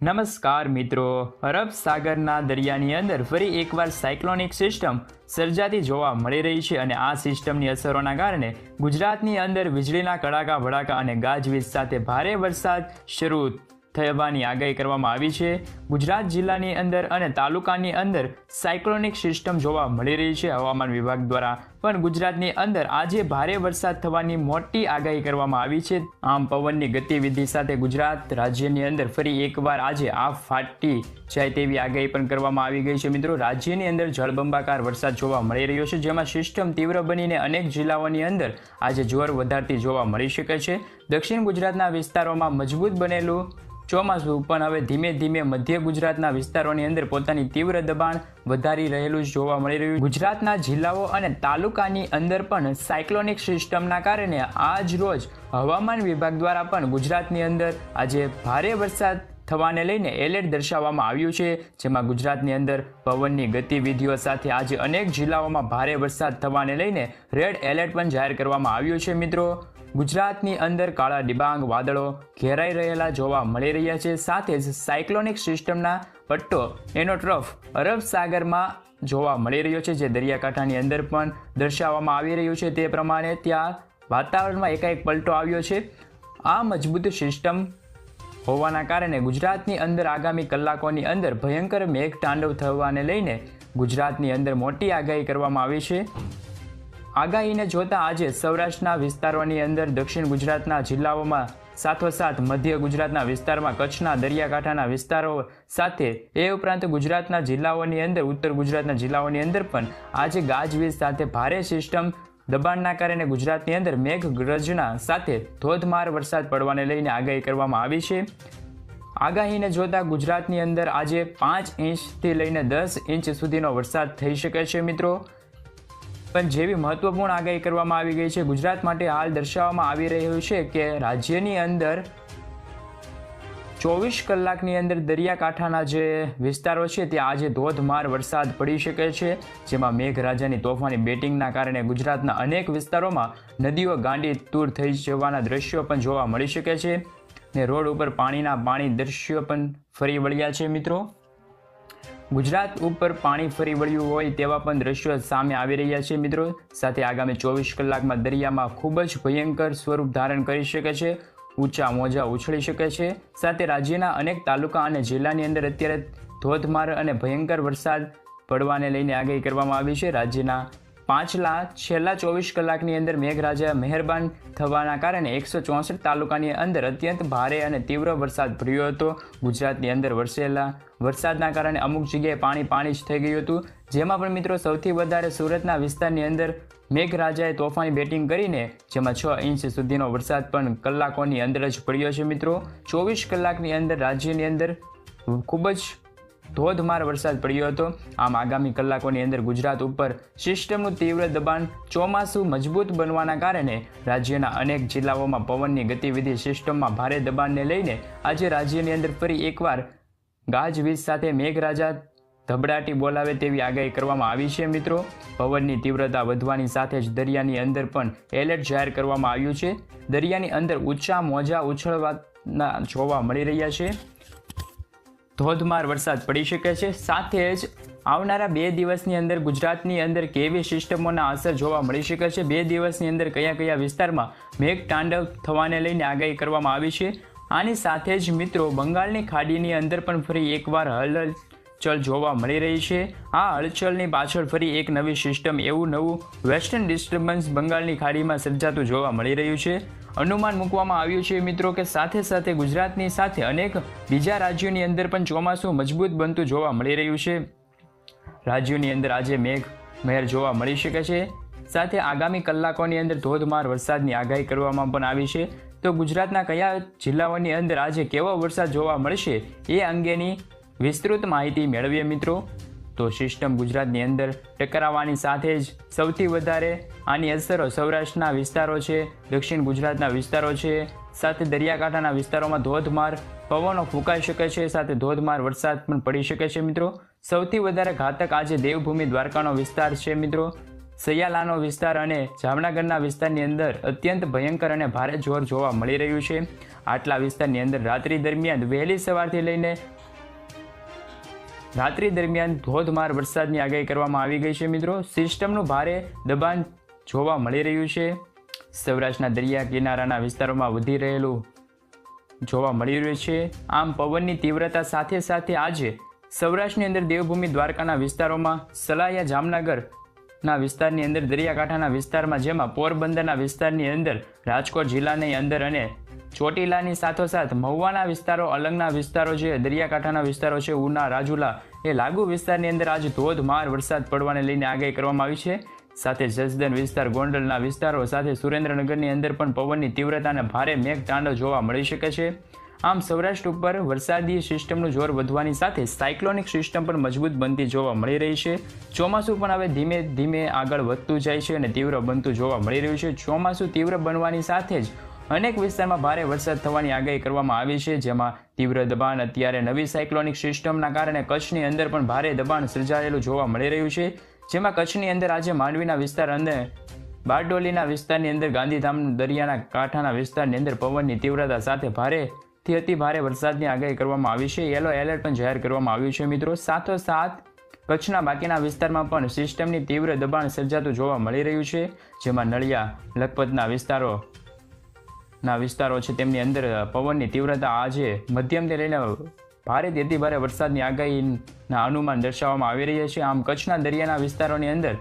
નમસ્કાર મિત્રો. અરબ સાગરના દરિયાની અંદર ફરી એકવાર સાયક્લોનિક સિસ્ટમ સર્જાતી જોવા મળી રહી છે અને આ સિસ્ટમની અસરોના કારણે ગુજરાતની અંદર વીજળીના કડાકા ભડાકા અને ગાજવીજ સાથે ભારે વરસાદ શરૂ થવાની આગાહી કરવામાં આવી છે. ગુજરાત જિલ્લાની અંદર અને તાલુકાની અંદર સાયક્લોનિક સિસ્ટમ જોવા મળી રહી છે. હવામાન વિભાગ દ્વારા પણ ગુજરાતની અંદર આજે ભારે વરસાદ થવાની મોટી આગાહી કરવામાં આવી છે. આમ પવનની ગતિવિધિ સાથે ગુજરાત રાજ્યની અંદર ફરી એકવાર આજે આ ફાટી જાય તેવી આગાહી પણ કરવામાં આવી ગઈ છે. મિત્રો, રાજ્યની અંદર જળબંબાકાર વરસાદ જોવા મળી રહ્યો છે, જેમાં સિસ્ટમ તીવ્ર બનીને અનેક જિલ્લાઓની અંદર આજે જોર વધારતી જોવા મળી શકે છે. દક્ષિણ ગુજરાતના વિસ્તારોમાં મજબૂત બનેલું ચોમાસું પણ હવે ધીમે ધીમે મધ્ય ગુજરાતના વિસ્તારોની અંદર પોતાની તીવ્ર દબાણ વધારી રહેલું જોવા મળી રહ્યું ગુજરાતના જિલ્લાઓ અને તાલુકાની અંદર પણ સાયક્લોનિક સિસ્ટમના કારણે આજ રોજ હવામાન વિભાગ દ્વારા પણ ગુજરાતની અંદર આજે ભારે વરસાદ થવાને લઈને એલર્ટ દર્શાવવામાં આવ્યું છે, જેમાં ગુજરાતની અંદર પવનની ગતિવિધિઓ સાથે આજે અનેક જિલ્લાઓમાં ભારે વરસાદ થવાને લઈને રેડ એલર્ટ પણ જાહેર કરવામાં આવ્યું છે મિત્રો. ગુજરાતની અંદર કાળા ડિબાંગ વાદળો ઘેરાઈ રહેલા જોવા મળી રહ્યા છે. સાથે જ સાયક્લોનિક સિસ્ટમના પટ્ટો એનો ટ્રફ અરબ સાગરમાં જોવા મળી રહ્યો છે, જે દરિયાકાંઠાની અંદર પણ દર્શાવવામાં આવી રહ્યું છે. તે પ્રમાણે ત્યાં વાતાવરણમાં એકાએક પલટો આવ્યો છે. આ મજબૂત સિસ્ટમ હોવાના કારણે ગુજરાતની અંદર આગામી કલાકોની અંદર ભયંકર મેઘ તાંડવ થવાને લઈને ગુજરાતની અંદર મોટી આગાહી કરવામાં આવી છે. આગાહીને જોતા આજે સૌરાષ્ટ્રના વિસ્તારોની અંદર દક્ષિણ ગુજરાતના જિલ્લાઓમાં સાથોસાથ મધ્ય ગુજરાતના વિસ્તારમાં કચ્છના દરિયાકાંઠાના વિસ્તારો સાથે એ ઉપરાંત ગુજરાતના જિલ્લાઓની અંદર, ઉત્તર ગુજરાતના જિલ્લાઓની અંદર પણ આજે ગાજવીજ સાથે ભારે સિસ્ટમ દબાણના કારણે ગુજરાતની અંદર મેઘગ્રજના સાથે ધોધમાર વરસાદ પડવાને લઈને આગાહી કરવામાં આવી છે. આગાહીને જોતા ગુજરાતની અંદર આજે પાંચ ઇંચથી લઈને દસ ઇંચ સુધીનો વરસાદ થઈ શકે છે મિત્રો. પણ જેવી મહત્વપૂર્ણ આગાહી કરવામાં આવી ગઈ છે, ગુજરાત માટે હાલ દર્શાવવામાં આવી રહ્યું છે કે રાજ્યની અંદર ચોવીસ કલાકની અંદર દરિયાકાંઠાના જે વિસ્તારો છે, ત્યાં આજે ધોધમાર વરસાદ પડી શકે છે, જેમાં મેઘરાજાની તોફાની બેટિંગના કારણે ગુજરાતના અનેક વિસ્તારોમાં નદીઓ ગાંડી તૂર થઈ જવાના દ્રશ્યો પણ જોવા મળી શકે છે ને રોડ ઉપર પાણીના પાણી દ્રશ્યો પણ ફરી વળ્યા છે મિત્રો. ગુજરાત ઉપર પાણી ફરી વળ્યું હોય તેવા પણ દ્રશ્યો સામે આવી રહ્યા છે મિત્રો. સાથે આગામી ચોવીસ કલાકમાં દરિયામાં ખૂબ જ ભયંકર સ્વરૂપ ધારણ કરી શકે છે, ઊંચા મોજા ઉછળી શકે છે. સાથે રાજ્યના અનેક તાલુકા અને જિલ્લાની અંદર અત્યારે ધોધમાર અને ભયંકર વરસાદ પડવાને લઈને આગાહી કરવામાં આવી છે. રાજ્યના પાંચલા છેલ્લા ચોવીસ કલાકની અંદર મેઘરાજા મહેરબાન થવાના કારણે એકસો ચોસઠ તાલુકાની અંદર અત્યંત ભારે અને તીવ્ર વરસાદ પડ્યો હતો. ગુજરાતની અંદર વરસેલા વરસાદના કારણે અમુક જગ્યાએ પાણી પાણી જ થઈ ગયું હતું. જેમાં પણ મિત્રો સૌથી વધારે સુરતના વિસ્તારની અંદર મેઘરાજાએ તોફાની બેટિંગ કરીને જેમાં છ ઇંચ સુધીનો વરસાદ પણ કલાકોની અંદર જ પડ્યો છે મિત્રો. ચોવીસ કલાકની અંદર રાજ્યની અંદર ખૂબ જ ધોધમાર વરસાદ પડ્યો હતો. આમ આગામી કલાકોની અંદર ગુજરાત ઉપર સિસ્ટમનું તીવ્ર દબાણ ચોમાસું મજબૂત બનવાના કારણે રાજ્યના અનેક જિલ્લાઓમાં પવનની ગતિવિધિ સિસ્ટમમાં ભારે દબાણને લઈને આજે રાજ્યની અંદર ફરી એકવાર ગાજવીજ સાથે મેઘરાજા ધબડાટી બોલાવે તેવી આગાહી કરવામાં આવી છે મિત્રો. પવનની તીવ્રતા વધવાની સાથે જ દરિયાની અંદર પણ એલર્ટ જાહેર કરવામાં આવ્યું છે. દરિયાની અંદર ઊંચા મોજા ઉછળવાના જોવા મળી રહ્યા છે. ધોધમાર વરસાદ પડી શકે છે. સાથે જ આવનારા બે દિવસની અંદર ગુજરાતની અંદર કેવી સિસ્ટમોના અસર જોવા મળી શકે છે? બે દિવસની અંદર કયા કયા વિસ્તારમાં મેઘ તાંડવ થવાને લઈને આગાહી કરવામાં આવી છે? આની સાથે જ મિત્રો, બંગાળની ખાડીની અંદર પણ ફરી એકવાર હલચલ જોવા મળી રહી છે. આ હલચલની પાછળ ફરી એક નવી સિસ્ટમ, એવું નવું વેસ્ટર્ન ડિસ્ટર્બન્સ બંગાળની ખાડીમાં સર્જાતું જોવા મળી રહ્યું છે. અનુમાન મૂકવામાં આવ્યું છે મિત્રો કે સાથે સાથે ગુજરાતની સાથે અનેક બીજા રાજ્યોની અંદર પણ ચોમાસું મજબૂત બનતું જોવા મળી રહ્યું છે. રાજ્યોની અંદર આજે મેઘ, મહેર જોવા મળી શકે છે. સાથે આગામી કલાકોની અંદર ધોધમાર વરસાદની આગાહી કરવામાં પણ આવી છે. તો ગુજરાતના કયા જિલ્લાઓની અંદર આજે કેવો વરસાદ જોવા મળશે એ અંગેની વિસ્તૃત માહિતી મેળવીએ મિત્રો. તો સિસ્ટમ ગુજરાતની અંદર ટકરાવાની સાથે જ સૌથી વધારે આની અસરો સૌરાષ્ટ્રના વિસ્તારો છે, દક્ષિણ ગુજરાતના વિસ્તારો છે, સાથે દરિયાકાંઠાના વિસ્તારોમાં ધોધમાર પવનો ફૂંકાઈ શકે છે, સાથે ધોધમાર વરસાદ પણ પડી શકે છે મિત્રો. સૌથી વધારે ઘાતક આજે દેવભૂમિ દ્વારકાનો વિસ્તાર છે મિત્રો. સૈયાલાનો વિસ્તાર અને જામનગરના વિસ્તારની અંદર અત્યંત ભયંકર અને ભારે જોર જોવા મળી રહ્યું છે. આટલા વિસ્તારની અંદર રાત્રિ દરમિયાન વહેલી સવારથી લઈને રાત્રિ દરમિયાન ધોધમાર વરસાદની આગાહી કરવામાં આવી ગઈ છે મિત્રો. સિસ્ટમનું ભારે દબાણ જોવા મળી રહ્યું છે. સૌરાષ્ટ્રના દરિયા કિનારાના વિસ્તારોમાં વધી રહેલું જોવા મળી રહ્યું છે. આમ પવનની તીવ્રતા સાથે સાથે આજે સૌરાષ્ટ્રની અંદર દેવભૂમિ દ્વારકાના વિસ્તારોમાં સલાયા જામનગર ના વિસ્તારની અંદર, દરિયાકાંઠાના વિસ્તારમાં, જેમાં પોરબંદરના વિસ્તારની અંદર, રાજકોટ જિલ્લાની અંદર અને ચોટીલાની સાથોસાથ મહુવાના વિસ્તારો, અલંગના વિસ્તારો છે, દરિયાકાંઠાના વિસ્તારો છે, ઉના, રાજુલા એ લાગુ વિસ્તારની અંદર આજે ધોધમાર વરસાદ પડવાને લઈને આગાહી કરવામાં આવી છે. સાથે જસદન વિસ્તાર, ગોંડલના વિસ્તારો સાથે સુરેન્દ્રનગરની અંદર પણ પવનની તીવ્રતા અને ભારે મેઘતાંડવ જોવા મળી શકે છે. આમ સૌરાષ્ટ્ર ઉપર વરસાદી સિસ્ટમનું જોર વધવાની સાથે સાયક્લોનિક સિસ્ટમ પણ મજબૂત બનતી જોવા મળી રહી છે. ચોમાસું પણ હવે ધીમે ધીમે આગળ વધતું જાય છે અને તીવ્ર બનતું જોવા મળી રહ્યું છે. ચોમાસું તીવ્ર બનવાની સાથે જ અનેક વિસ્તારમાં ભારે વરસાદ થવાની આગાહી કરવામાં આવી છે, જેમાં તીવ્ર દબાણ અત્યારે નવી સાયક્લોનિક સિસ્ટમના કારણે કચ્છની અંદર પણ ભારે દબાણ સર્જાયેલું જોવા મળી રહ્યું છે, જેમાં કચ્છની અંદર આજે માંડવીના વિસ્તાર અંદર બારડોલીના વિસ્તારની અંદર, ગાંધીધામ દરિયાના કાંઠાના વિસ્તારની અંદર પવનની તીવ્રતા સાથે ભારેથી અતિ ભારે વરસાદની આગાહી કરવામાં આવી છે. યલો એલર્ટ પણ જાહેર કરવામાં આવ્યું છે, મિત્રો. સાથોસાથ કચ્છના બાકીના વિસ્તારમાં પણ સિસ્ટમની તીવ્ર દબાણ સર્જાતું જોવા મળી રહ્યું છે, જેમાં નળિયા, લખપતના વિસ્તારો ના વિસ્તારો છે તેમની અંદર પવનની તીવ્રતા આજે મધ્યમથી લઈને ભારેથી અતિ ભારે વરસાદની આગાહીના અનુમાન દર્શાવવામાં આવી રહ્યા છે. આમ કચ્છના દરિયાના વિસ્તારોની અંદર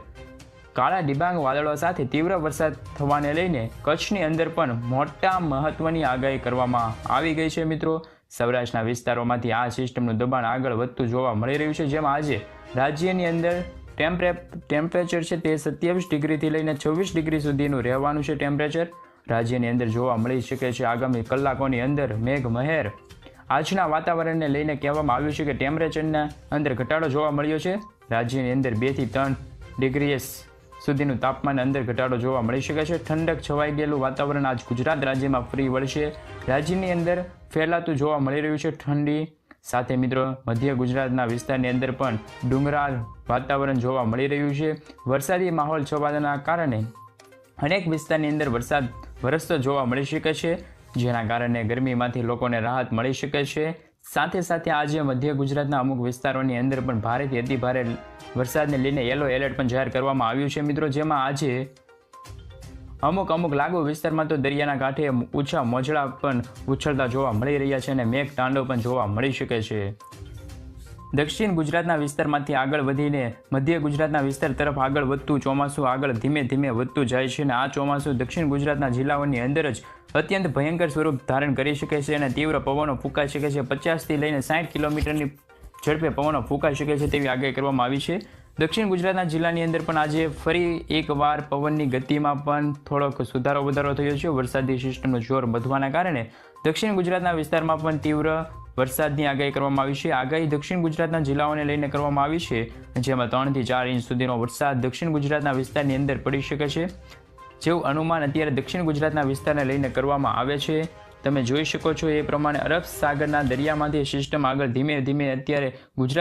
કાળા ડિબાંગ વાદળો સાથે તીવ્ર વરસાદ થવાને લઈને કચ્છની અંદર પણ મોટા મહત્વની આગાહી કરવામાં આવી ગઈ છે મિત્રો. સૌરાષ્ટ્રના વિસ્તારોમાંથી આ સિસ્ટમનું દબાણ આગળ વધતું જોવા મળી રહ્યું છે. જેમાં આજે રાજ્યની અંદર ટેમ્પરે ટેમ્પરેચર છે તે સત્યાવીસ ડિગ્રીથી લઈને છવ્વીસ ડિગ્રી સુધીનું રહેવાનું છે ટેમ્પરેચર. રાજ્યની અંદર જોવા મળી શકે છે. આગામી કલાકોની અંદર મેઘ મહેર આજના વાતાવરણને લઈને કહેવામાં આવ્યું છે કે ટેમ્પરેચરના અંદર ઘટાડો જોવા મળ્યો છે. રાજ્યની અંદર બેથી ત્રણ ડિગ્રી સુધીનું તાપમાન અંદર ઘટાડો જોવા મળી શકે છે. ઠંડક છવાઈ ગયેલું વાતાવરણ આજ ગુજરાત રાજ્યમાં ફરી વળશે. રાજ્યની અંદર ફેલાતું જોવા મળી રહ્યું છે. ઠંડી સાથે મિત્રો મધ્ય ગુજરાતના વિસ્તારની અંદર પણ ડુંગરાળ વાતાવરણ જોવા મળી રહ્યું છે. વરસાદી માહોલ છવાના કારણે અનેક વિસ્તારની અંદર વરસાદ વરસતો જોવા મળી શકે છે, જેના કારણે ગરમીમાંથી લોકોને રાહત મળી શકે છે. સાથે સાથે આજે મધ્ય ગુજરાતના અમુક વિસ્તારોની અંદર પણ ભારેથી અતિભારે વરસાદને લઈને યલો એલર્ટ પણ જાહેર કરવામાં આવ્યું છે મિત્રો, જેમાં આજે અમુક અમુક લાગુ વિસ્તારમાં તો દરિયાના કાંઠે ઓછા મોજડા પણ ઉછળતા જોવા મળી રહ્યા છે અને મેઘ તાંડવ પણ જોવા મળી શકે છે. દક્ષિણ ગુજરાતના વિસ્તારમાંથી આગળ વધીને મધ્ય ગુજરાતના વિસ્તાર તરફ આગળ વધતું ચોમાસું આગળ ધીમે ધીમે વધતું જાય છે અને આ ચોમાસું દક્ષિણ ગુજરાતના જિલ્લાઓની અંદર જ અત્યંત ભયંકર સ્વરૂપ ધારણ કરી શકે છે અને તીવ્ર પવનો ફૂંકાઈ શકે છે. પચાસથી લઈને સાઠ કિલોમીટરની ઝડપે પવનો ફૂંકાઈ શકે છે તેવી આગાહી કરવામાં આવી છે. દક્ષિણ ગુજરાતના જિલ્લાની અંદર પણ આજે ફરી એકવાર પવનની ગતિમાં પણ થોડોક સુધારો વધારો થયો છે. વરસાદી સિસ્ટમનું જોર વધવાના કારણે દક્ષિણ ગુજરાતના વિસ્તારમાં પણ તીવ્ર વરસાદની આગાહી કરવામાં આવી છે. આગાહી દક્ષિણ ગુજરાતના જિલ્લાઓને લઈને કરવામાં આવી છે. જેમાં ત્રણથી ચાર ઇંચ સુધીનો વરસાદ દક્ષિણ ગુજરાતના વિસ્તારની અંદર પડી શકે છે. જેવું અનુમાન અત્યારે દક્ષિણ ગુજરાતના વિસ્તારને લઈને કરવામાં આવે છે. તમે જોઈ શકો છો એ પ્રમાણે અરબ સાગરના દરિયામાંથી સિસ્ટમ આગળ ધીમે ધીમે અત્યારે ગુજરાત